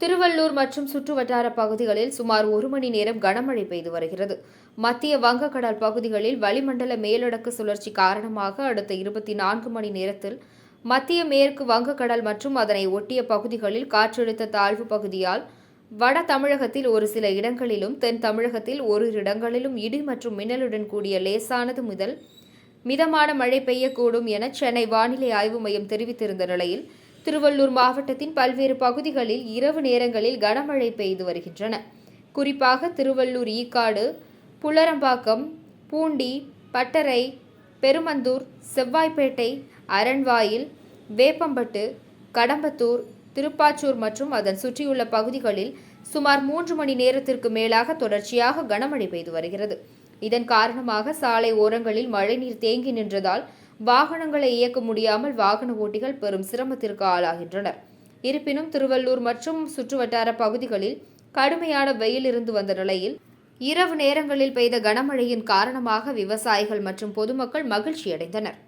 திருவள்ளூர் மற்றும் சுற்றுவட்டார பகுதிகளில் சுமார் ஒரு மணி நேரம் கனமழை பெய்து வருகிறது. மத்திய வங்கக்கடல் பகுதிகளில் வளிமண்டல மேலடுக்கு சுழற்சி காரணமாக அடுத்த இருபத்தி நான்கு மணி நேரத்தில் மத்திய மேற்கு வங்கக்கடல் மற்றும் அதனை ஒட்டிய பகுதிகளில் காற்றழுத்த தாழ்வு பகுதியால் வட தமிழகத்தில் ஒரு சில இடங்களிலும் தென் தமிழகத்தில் ஓரிரு இடங்களிலும் இடி மற்றும் மின்னலுடன் கூடிய லேசானது முதல் மிதமான மழை பெய்யக்கூடும் என சென்னை வானிலை ஆய்வு மையம் தெரிவித்திருந்த நிலையில் திருவள்ளூர் மாவட்டத்தின் பல்வேறு பகுதிகளில் இரவு நேரங்களில் கனமழை பெய்து வருகின்றன. குறிப்பாக திருவள்ளூர் ஈக்காடு புலரம்பாக்கம் பூண்டி பட்டறை பெருமந்தூர் செவ்வாய்ப்பேட்டை அரண்வாயில் வேப்பம்பட்டு கடம்பத்தூர் திருப்பாச்சூர் மற்றும் அதன் சுற்றியுள்ள பகுதிகளில் சுமார் மூன்று மணி நேரத்திற்கு மேலாக தொடர்ச்சியாக கனமழை பெய்து வருகிறது. இதன் காரணமாக சாலை ஓரங்களில் மழைநீர் தேங்கி நின்றதால் வாகனங்களை இயக்க முடியாமல் வாகன ஓட்டிகள் பெரும் சிரமத்திற்கு ஆளாகின்றனர். இருப்பினும் திருவள்ளூர் மற்றும் சுற்றுவட்டார பகுதிகளில் கடுமையான வெயில் இருந்து வந்த நிலையில் இரவு நேரங்களில் பெய்த கனமழையின் காரணமாக விவசாயிகள் மற்றும் பொதுமக்கள் மகிழ்ச்சியடைந்தனர்.